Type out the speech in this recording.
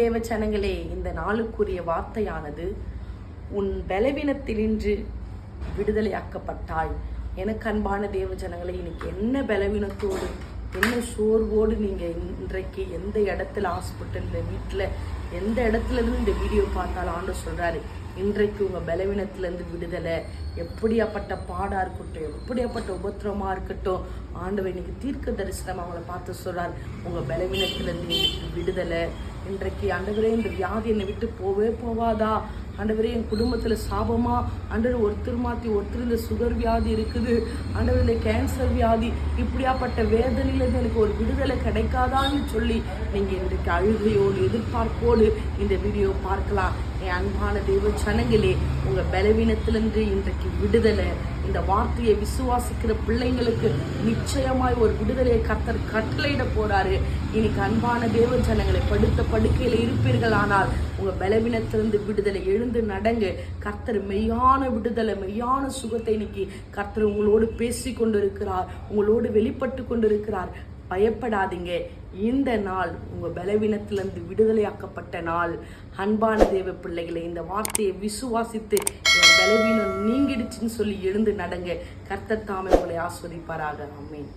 தேவச்சனங்களே இந்த நாளுக்குரிய வார்த்தையானது உன் பலவீனத்தினின்று விடுதலையாக்கப்பட்டாய். எனக்கு அன்பான தேவ ஜனங்களே இன்னைக்கு என்ன பலவீனத்தோடு என்ன சோர்வோடு நீங்கள் இன்றைக்கு எந்த இடத்துல ஹாஸ்பிட்டல்ல வீட்டில் எந்த இடத்துல இருந்து இந்த வீடியோ பார்த்தாலும் ஆண்டு சொல்கிறாரு இன்றைக்கு உங்கள் பலவீனத்துலேருந்து விடுதலை. எப்படியாப்பட்ட பாடாக இருக்கட்டும் எப்படியாப்பட்ட உபத்திரமாக இருக்கட்டும் ஆண்டவர் இன்னைக்கு தீர்க்க தரிசனம் அவங்கள பார்த்து சொல்கிறார் உங்கள் பலவீனத்துலேருந்து விடுதலை. இன்றைக்கு ஆண்டவரே இந்த வியாதி என்னை விட்டு போவே போவாதா? ஆண்டவரே என் குடும்பத்தில் சாபமா? ஆண்டவர் ஒருத்தர் மாற்றி ஒருத்தர் இந்த சுகர் வியாதி இருக்குது. ஆண்டவர் இந்த கேன்சர் வியாதி. இப்படியாப்பட்ட வேதனையிலேருந்து எனக்கு ஒரு விடுதலை கிடைக்காதான்னு சொல்லி நீங்கள் இன்றைக்கு அழுகையோடு எதிர்பார்ப்போடு இந்த வீடியோ பார்க்கலாம். என் அன்பான தெய்வ ஜனங்களே உங்க பலவீனத்திலிருந்து இன்றைக்கு விடுதலை. இந்த வார்த்தையை விசுவாசிக்கிற பிள்ளைங்களுக்கு நிச்சயமாய் ஒரு விடுதலையை கர்த்தர் கட்டளையிட போறாரு. இன்னைக்கு அன்பான தேவ ஜனங்களை படுத்த படுக்கையில் இருப்பீர்கள் ஆனால் உங்க பலவீனத்திலிருந்து விடுதலை எழுந்து நடங்க. கர்த்தர் மெய்யான விடுதலை மெய்யான சுகத்தை இன்னைக்கு கர்த்தர் உங்களோடு பேசி கொண்டிருக்கிறார் உங்களோடு வெளிப்பட்டு கொண்டிருக்கிறார் பயப்படாதீங்க. இந்த நாள் உங்க பலவீனத்திலிருந்து விடுதலையாக்கப்பட்ட நாள். அன்பான தேவ பிள்ளைகளை இந்த வார்த்தையை விசுவாசித்து என் பலவீனம் நீங்கிடுச்சுன்னு சொல்லி எழுந்து நடங்க. கர்த்தத்தாமே உங்களை ஆஸ்வதிப்பாராக. ஆமென்.